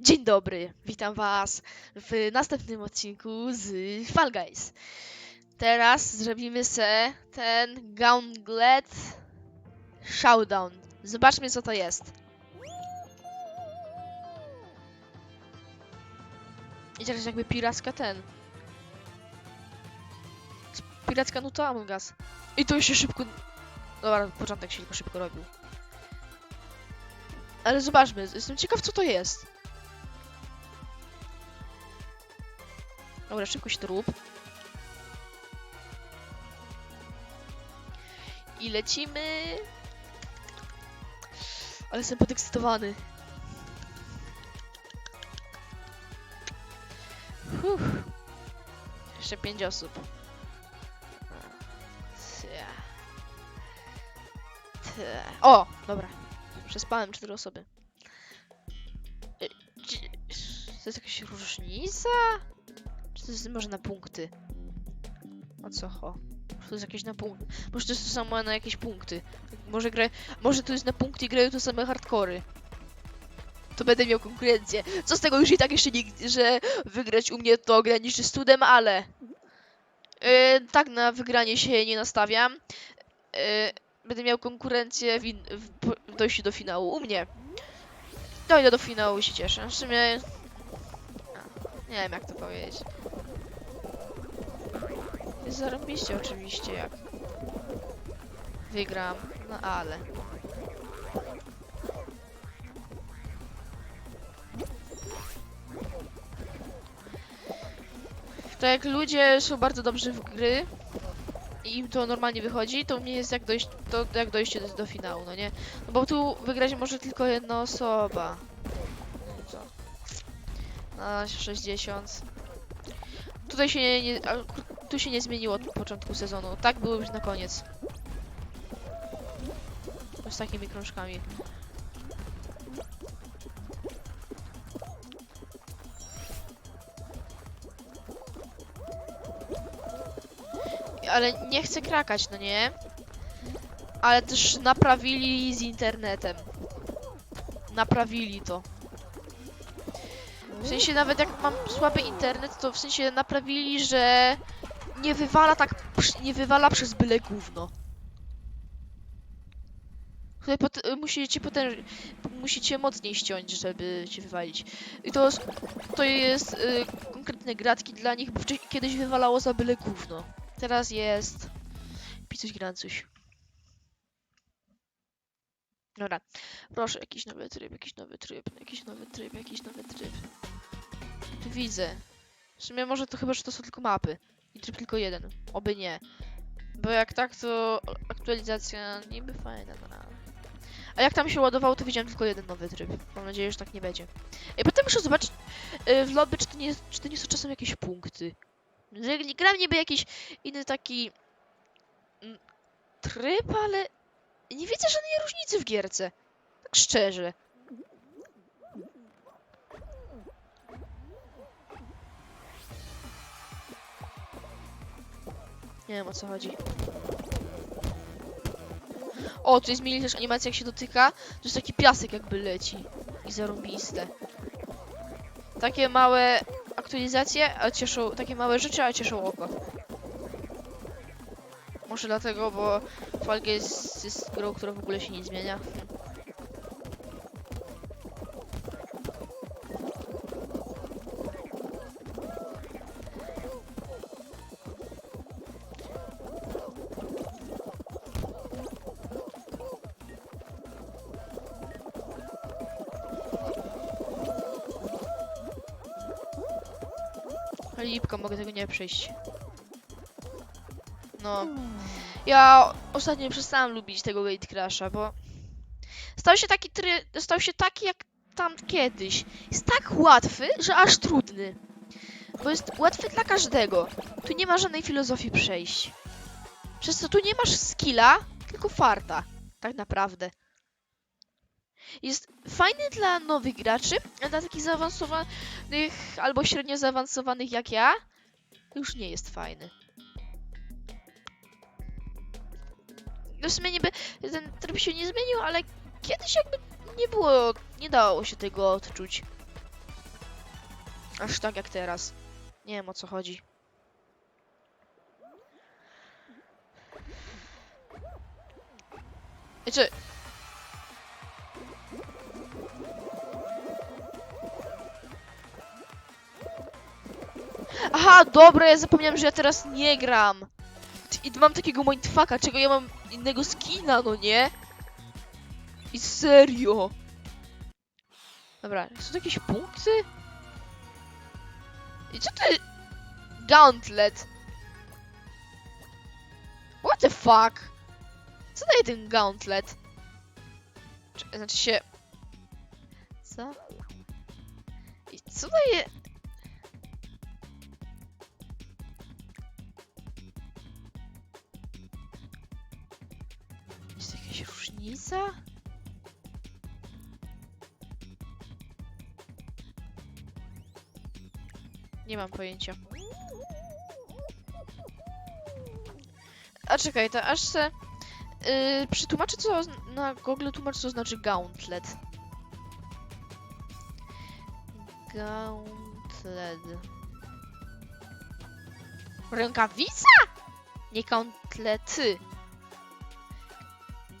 Dzień dobry, witam was w następnym odcinku z Fall Guys. Teraz zrobimy se ten Gauntlet Showdown. Zobaczmy co to jest. I teraz jakby piracka ten. Piracka nuta Among Us. I to się szybko... Dobra, początek się tylko szybko robił. Ale zobaczmy, jestem ciekaw co to jest. Dobra, szybko się. I lecimy. Ale jestem podekscytowany. Uff. Jeszcze pięć osób. O! Dobra. Przespałem cztery osoby. Czy- To jest jakaś różnica? Czy to jest może na punkty? O co ho? To jest jakieś na punkty. Może to jest to samo na jakieś punkty. Może gra... Może to jest na punkty i grają to same hardkory. To będę miał konkurencję. Co z tego już i tak jeszcze nigdy, że wygrać u mnie to ograniczy studem, ale... Yy, tak na wygranie się nie nastawiam. Yy, będę miał konkurencję w, w dojściu do finału u mnie. Dojdę do finału i się cieszę. W sumie... Nie wiem jak to powiedzieć. Zarobiście oczywiście jak wygram, no ale. To jak ludzie są bardzo dobrzy w gry i im to normalnie wychodzi, to u mnie jest jak dojść, to jak dojście do, do finału, no nie? No bo tu wygrać może tylko jedna osoba. No co? Na 60. Tutaj się nie, nie tu się nie zmieniło od początku sezonu. Tak było już na koniec. Z takimi krążkami. Ale nie chcę krakać, no nie? Ale też naprawili z internetem. Naprawili to. W sensie nawet jak mam słaby internet, to w sensie naprawili, że nie wywala tak, nie wywala przez byle gówno. Tutaj pot musicie potęż... musicie mocniej ściąć, żeby cię wywalić. I to, to jest y, konkretne gratki dla nich, bo kiedyś wywalało za byle gówno. Teraz jest... Picuś grancuś. Dobra. Proszę, jakiś nowy tryb, jakiś nowy tryb, jakiś nowy tryb, jakiś nowy tryb. Widzę. W sumie może to chyba, że to są tylko mapy. I tryb tylko jeden. Oby nie. Bo jak tak, to aktualizacja niby fajna, no. A jak tam się ładowało, to widziałem tylko jeden nowy tryb. Mam nadzieję, że tak nie będzie. I potem muszę zobaczyć y, w lobby, czy to, nie, czy to nie są czasem jakieś punkty. Że Gram niby jakiś inny taki... mm, tryb, ale... Nie widzę żadnej różnicy w gierce. Tak szczerze. Nie wiem o co chodzi. O, tu jest zmienili też animacja jak się dotyka. To jest taki piasek jakby leci. I zarąbiste. Takie małe aktualizacje, a cieszą, takie małe rzeczy, a cieszą oko. Może dlatego, bo Fall Guys jest grą, która w ogóle się nie zmienia. Nie przejść. No. Ja ostatnio przestałam lubić tego Gate Crasha, bo stał się taki try... stał się taki jak tam kiedyś. Jest tak łatwy, że aż trudny. Bo jest łatwy dla każdego. Tu nie ma żadnej filozofii przejść. Przez co tu nie masz skilla, tylko farta. Tak naprawdę. Jest fajny dla nowych graczy, a dla takich zaawansowanych albo średnio zaawansowanych jak ja, już nie jest fajny. No w sumie niby ten tryb się nie zmienił, ale kiedyś jakby nie było, nie dało się tego odczuć. Aż tak jak teraz. Nie wiem o co chodzi. I czy... Aha, dobra, ja zapomniałem, że ja teraz nie gram. I mam takiego mindfucka, czego ja mam innego skina, no nie? I serio. Dobra, są tu jakieś punkty? I co ty... Gauntlet? What the fuck? Co daje ten gauntlet? Czy, znaczy się... Co? I co daje... różnica? Nie mam pojęcia. A czekaj, to aż se... Yy, przetłumaczę co na Google tłumacz co znaczy gauntlet. Gauntlet. Rękawica? Nie gauntlety.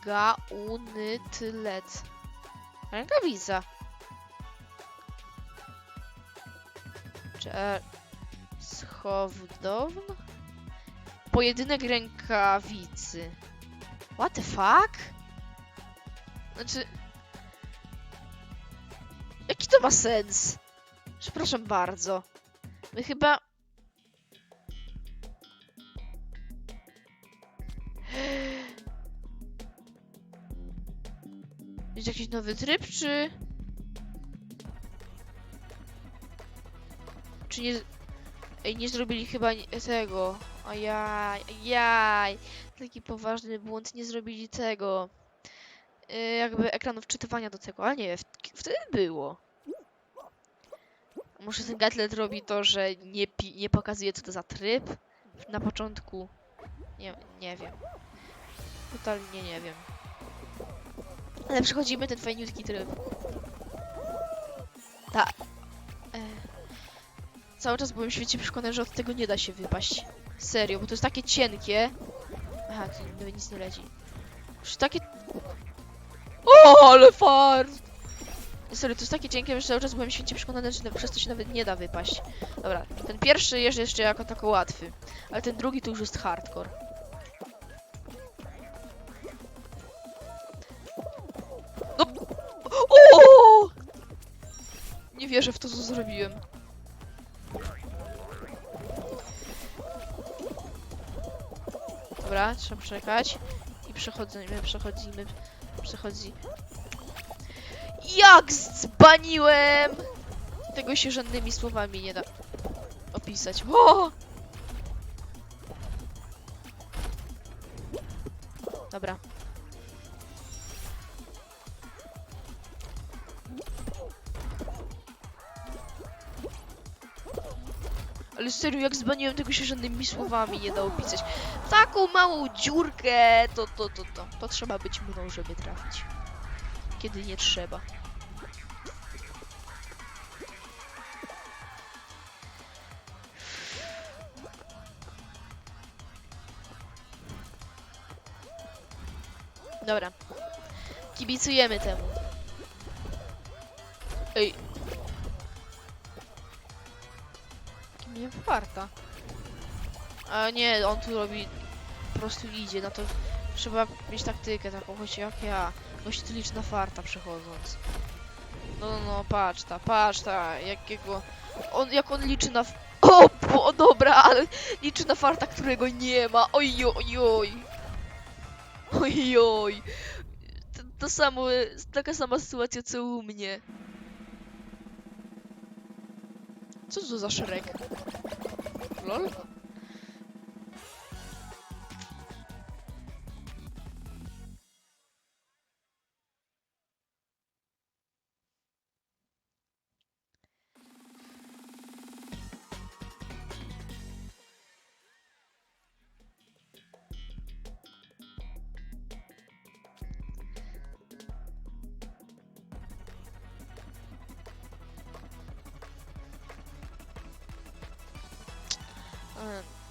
Gauntlet. Rękawica. Cze... Schowdowna? Pojedynek rękawicy. What the fuck? Znaczy... Jaki to ma sens? Przepraszam bardzo. My chyba... Jest jakiś nowy tryb, czy... Czy nie... Ej, nie zrobili chyba tego. Ojaj, jaj. Taki poważny błąd, nie zrobili tego. Yy, jakby ekranu wczytywania do tego, ale nie, wtedy było. Może ten gadlet robi to, że nie, nie pokazuje co to za tryb na początku. Nie, nie wiem. Totalnie nie wiem. Ale przechodzimy ten fajniutki tryb. Tak. E, cały czas byłem świecie przekonany, że od tego nie da się wypaść. Serio, bo to jest takie cienkie. Aha, tu nic nie leci. Już takie... O, ale fart! Serio, to jest takie cienkie, że cały czas byłem święcie przekonany, że przez to się nawet nie da wypaść. Dobra, ten pierwszy jest jeszcze jako tako łatwy, ale ten drugi to już jest hardcore. Wierzę w to, co zrobiłem. Dobra, trzeba czekać. I przechodzimy, przechodzimy, przechodzi. Jak zbaniłem! Tego się żadnymi słowami nie da opisać. O! Dobra. Ale serio, jak zbaniłem, tego się żadnymi słowami nie da opisać. Taką małą dziurkę, to, to, to, to, to trzeba być mną, żeby trafić. Kiedy nie trzeba. Dobra. Kibicujemy temu. Warta. A nie, on tu robi... Po prostu idzie, no to trzeba mieć taktykę taką, choć jak ja. Gość tu liczy na farta przechodząc. No, no, no, patrz ta, patrz ta, jakiego... On, jak on liczy na... O, bo, dobra, ale liczy na farta, którego nie ma. Oj, oj, oj. Oj, oj. To, to samo, taka sama sytuacja co u mnie. Co to za szereg? Lol?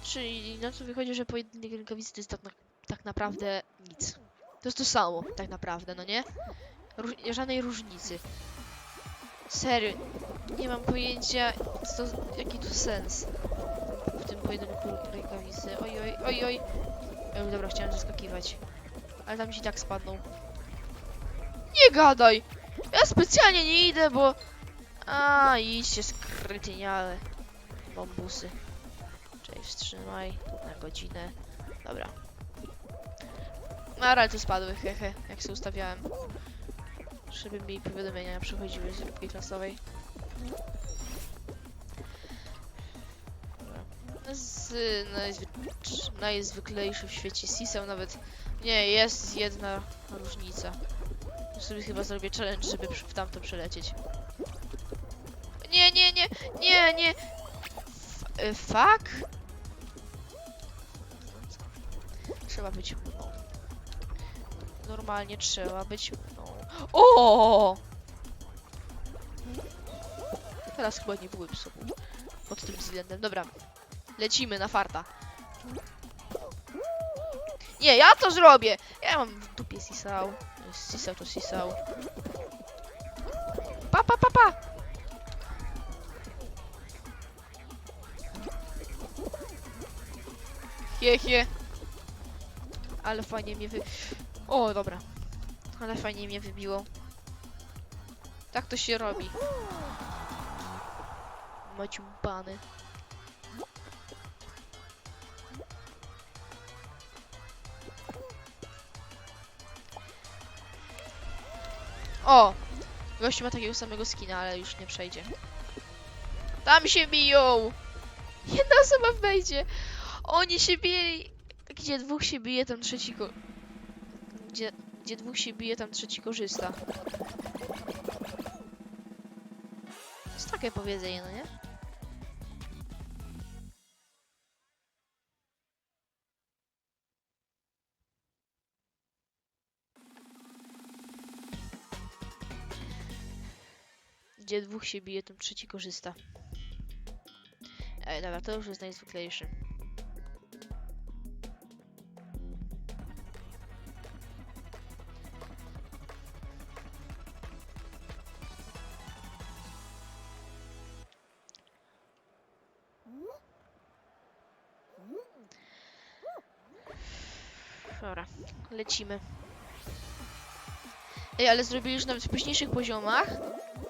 Czyli na co wychodzi, że pojedynek rękawicy to jest tak, na, tak naprawdę nic. To jest to samo, tak naprawdę, no nie? Żadnej różnicy. Serio, nie mam pojęcia, co, jaki tu sens w tym pojedynku rękawicy. Oj, oj, oj, oj. Ej, dobra, chciałem zaskakiwać. Ale tam ci tak spadną. Nie gadaj! Ja specjalnie nie idę, bo... A, idźcie skrytyniale. Bambusy. Cześć, wstrzymaj. Tu na godzinę. Dobra. No, ale tu spadły, hehe, jak się ustawiałem. Żeby mi powiadomienia przychodziły z grupki klasowej. Dobra. Z najzwy- najzwyklejszy w świecie Sisał nawet... Nie, jest jedna różnica. Już sobie chyba zrobię challenge, żeby w tamto przelecieć. Nie, nie, nie, nie, nie. F y, fuck? Trzeba być mną. Normalnie trzeba być mną. O! Teraz chyba nie byłem sobą. Pod tym względem. Dobra. Lecimy na farta. Nie, ja to zrobię! Ja mam w dupie sisał. Sisał to sisał. Pa, pa, pa, pa! Hie, hie. Ale fajnie mnie wy... O, dobra. Ale fajnie mnie wybiło. Tak to się robi. Maciumpany. O! Gościu ma takiego samego skina, ale już nie przejdzie. Tam się biją! Jedna osoba wejdzie! Oni się bili! Gdzie dwóch się bije, tam trzeci ko... Gdzie, gdzie dwóch się bije, tam trzeci korzysta. Jest takie powiedzenie, no nie? Gdzie dwóch się bije, tam trzeci korzysta. Ej, dobra, to już jest najzwyklejszy. Dobra, lecimy. Ej, ale zrobili już nawet w późniejszych poziomach.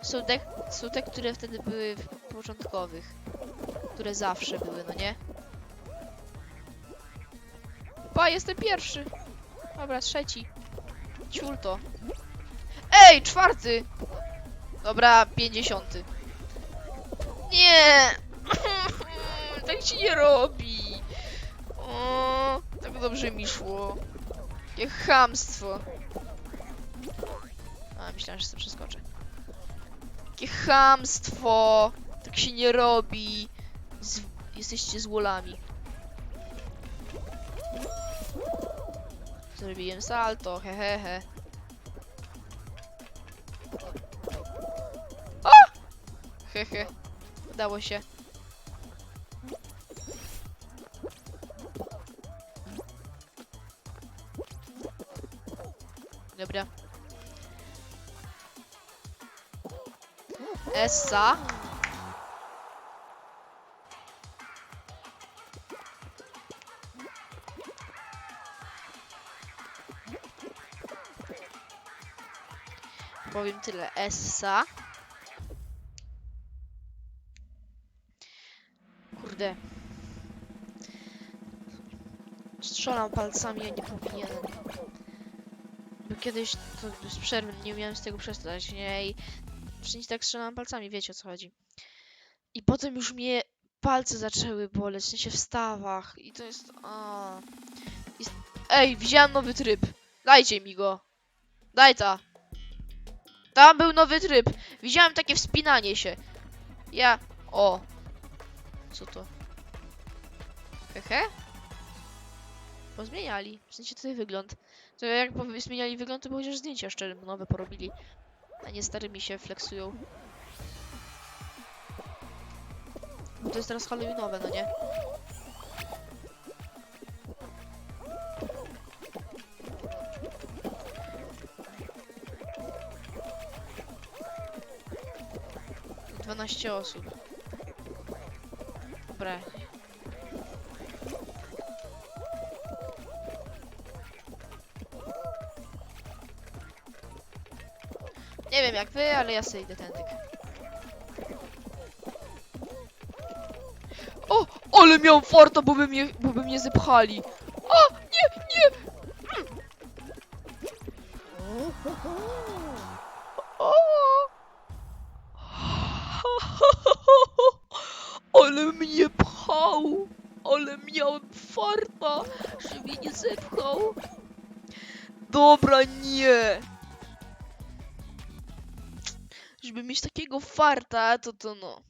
Są te, są te, które wtedy były w początkowych. Które zawsze były, no nie? Pa, jestem pierwszy. Dobra, trzeci. Ciul to. Ej, czwarty! Dobra, pięćdziesiąty. Nie! tak się nie robi. O, tak dobrze mi szło. Jakie chamstwo. A, myślałem, że sobie przeskoczę. Jakie chamstwo! Tak się nie robi. Z... Jesteście złolami. Zrobiłem salto, hehehe. He, he. Hehe. Udało się. Dobra. Essa. Powiem tyle. Essa. Kurde. Strzelam palcami, a nie powinienem. Kiedyś to bez przerwy nie umiałem z tego przestać, nie? I wszędzie tak strzelam palcami, wiecie o co chodzi. I potem już mnie palce zaczęły boleć, w w stawach. I to jest... A. Jest... Ej, widziałem nowy tryb. Dajcie mi go. Daj ta. Tam był nowy tryb. Widziałem takie wspinanie się. Ja... O. Co to? Hehe? Pozmieniali. W sensie tutaj wygląd. To jakby zmieniali wygląd, to by chociaż zdjęcia jeszcze nowe porobili. A nie starymi się flexują. Bo to jest teraz halloweenowe, no nie? Dwanaście osób. Dobra, wiem jak wy, ale ja sobie idę tędy. O! Ale miałem farta, bo by mnie, bo by mnie zepchali. A! Nie, nie! O! Ale mnie pchał! Ale miałem farta, że mnie nie zepchał. Dobra, nie! Żeby mieć takiego farta, to to no.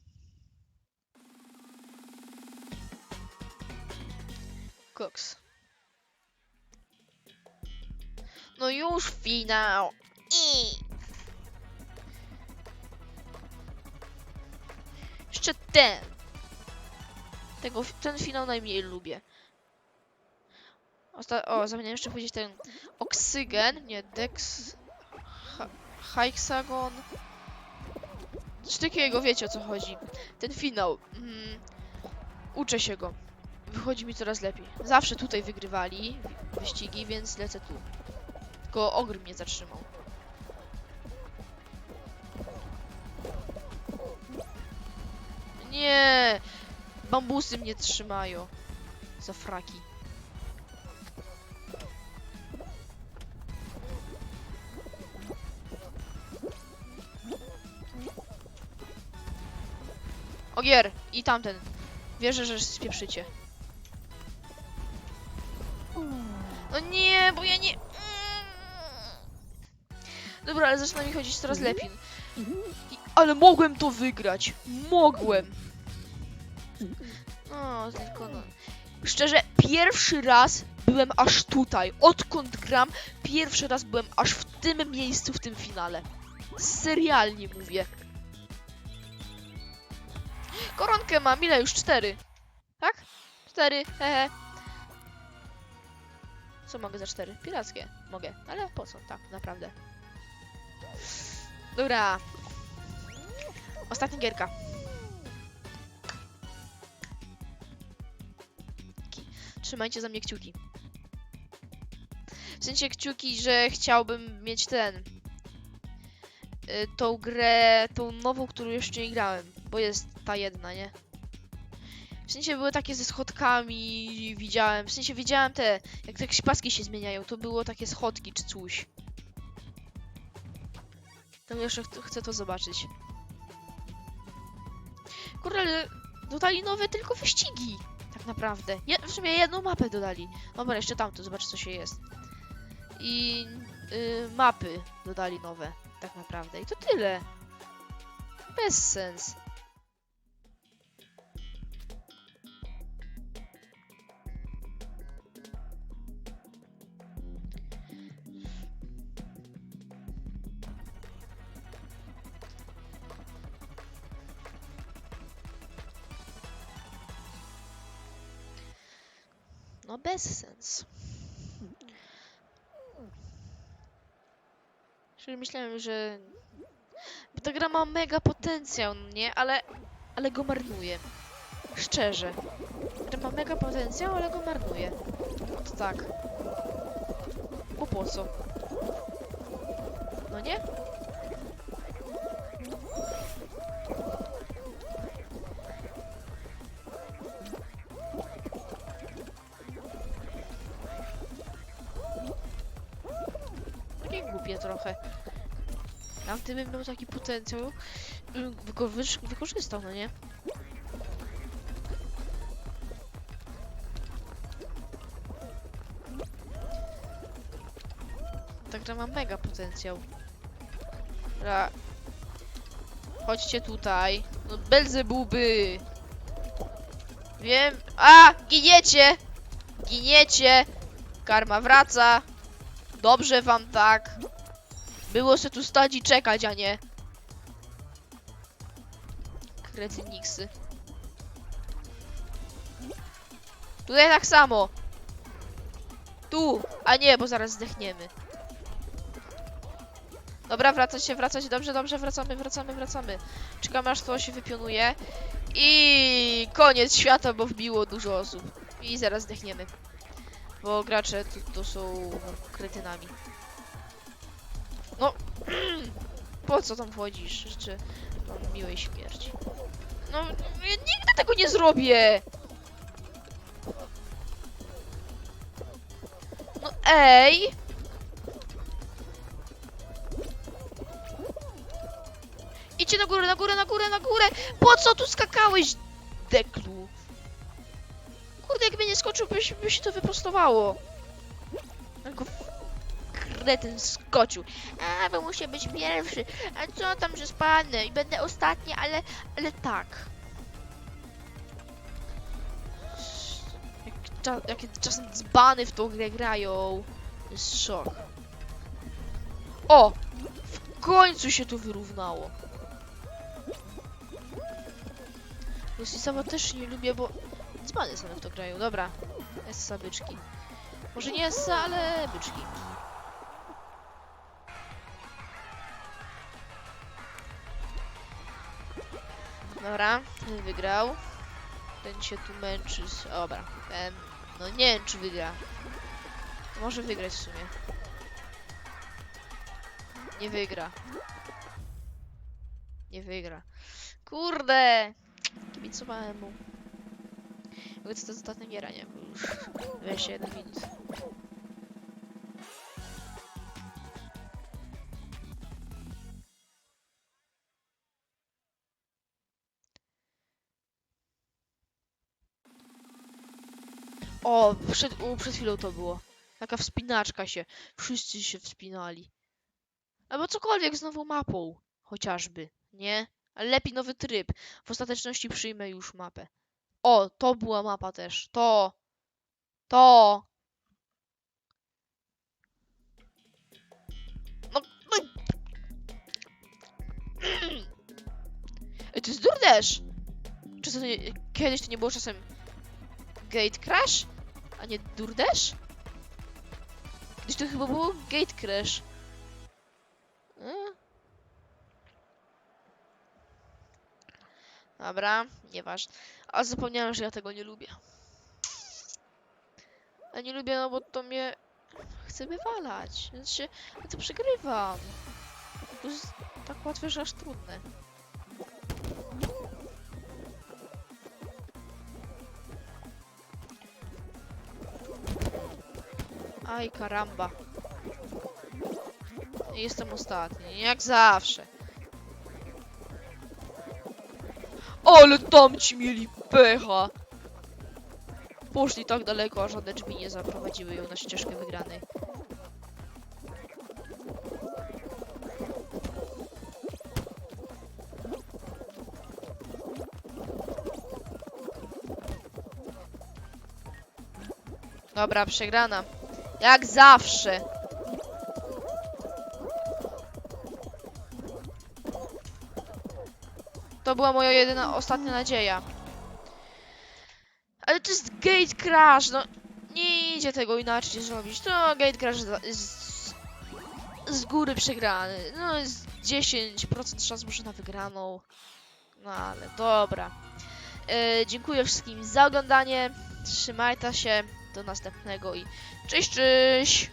Koks. No już finał. I. Jeszcze ten. Tego, ten finał najmniej lubię. Osta o, zapomniałem jeszcze powiedzieć ten oksygen, nie, dex... Ha hexagon... Coś takiego, wiecie o co chodzi. Ten finał. Mm, uczę się go. Wychodzi mi coraz lepiej. Zawsze tutaj wygrywali wyścigi, więc lecę tu. Tylko ogr mnie zatrzymał. Nie! Bambusy mnie trzymają. Za fraki. Ogier! I tamten. Wierzę, że spieprzycie. No nie, bo ja nie... Dobra, ale zaczyna mi chodzić coraz lepiej. I, ale mogłem to wygrać. Mogłem. No, tylko no. Szczerze, pierwszy raz byłem aż tutaj. Odkąd gram, pierwszy raz byłem aż w tym miejscu, w tym finale. Serialnie mówię. Koronkę mam, ile już? Cztery. Tak? Cztery, hehe. Co mogę za cztery? Pirackie. Mogę, ale po co? Tak, naprawdę. Dobra. Ostatnia gierka. Trzymajcie za mnie kciuki. W sensie kciuki, że chciałbym mieć ten. Y, tą grę, tą nową, którą jeszcze nie grałem. Bo jest ta jedna, nie? W sensie były takie ze schodkami, widziałem. W sensie widziałem te, jak jakieś paski się zmieniają, to było takie schodki czy coś. To jeszcze ch chcę to zobaczyć. Kurde, dodali nowe tylko wyścigi. Tak naprawdę. Je w sumie jedną mapę dodali. Dobra, jeszcze tamto, zobaczę co się jest. I y, mapy dodali nowe. Tak naprawdę. I to tyle. Bez sens. Bez sens. Czyli myślałem, że bo ta gra ma mega potencjał, no nie? Ale, ale go marnuje. Szczerze. Gra ma mega potencjał, ale go marnuje. To tak. Bo po co? No nie? Trochę. A gdybym miał taki potencjał, bym go wykorzystał, no nie? Ta gra ma mega potencjał. Dobra. Chodźcie tutaj. No Belzebuby! Wiem. A! Giniecie! Giniecie! Karma wraca! Dobrze wam tak. Było se tu stać i czekać, a nie. Kretyniksy. Tutaj tak samo. Tu, a nie, bo zaraz zdechniemy. Dobra, wracać się, wracać. Dobrze, dobrze, wracamy, wracamy, wracamy. Czekamy aż to się wypionuje. I koniec świata, bo wbiło dużo osób. I zaraz zdechniemy. Bo gracze to, to są kretynami. No, po co tam wchodzisz? Życzę wam miłej śmierci. No, ja nigdy tego nie zrobię! No ej! Idźcie na górę, na górę, na górę, na górę! Po co tu skakałeś, deklu? Kurde, jak mnie nie skoczył, by się, by się to wyprostowało. Tylko kretyn skoczył. A, bo muszę być pierwszy. A co tam, że spadnę i będę ostatni, ale, ale tak. Jak, jakie czasem dzbany w tą grę grają. To jest szok. O! W końcu się tu wyrównało. Lucisowa też nie lubię, bo dzbany same w to grają. Dobra, Essa byczki. Może nie Essa, ale byczki. Dobra, wygrał. Ten się tu męczy. Dobra, ten. No nie wiem, czy wygra. Może wygrać w sumie. Nie wygra. Nie wygra. Kurde! Kibicowałem mu. Bo to jest ostatnia giera, nie? Już 21 minut. O, przed, u, przed chwilą to było. Taka wspinaczka się. Wszyscy się wspinali. Albo cokolwiek z nową mapą. Chociażby, nie? Ale lepiej nowy tryb. W ostateczności przyjmę już mapę. O, to była mapa też. To. To. No, no. Ej, to jest Durdash! Czy to nie, kiedyś to nie było czasem Gate Crash? A nie Durdash? Gdzieś to chyba było Gate Crash. E? Dobra, nieważne. A zapomniałem, że ja tego nie lubię. Ja nie lubię, no bo to mnie chce wywalać, więc się ja to przegrywam. To jest tak łatwe, że aż trudne. Aj, karamba. Jestem ostatni, jak zawsze. Ale tam ci mieli pecha! Poszli tak daleko, a żadne drzwi nie zaprowadziły ją na ścieżkę wygranej. Dobra, przegrana. Jak zawsze. To była moja jedyna, ostatnia nadzieja. Ale to jest Gate Crash, no nie idzie tego inaczej zrobić. To Gate Crash z, z góry przegrany. No jest 10% szans może na wygraną. No ale dobra. E, dziękuję wszystkim za oglądanie. Trzymajcie się. Do następnego i cześć, cześć!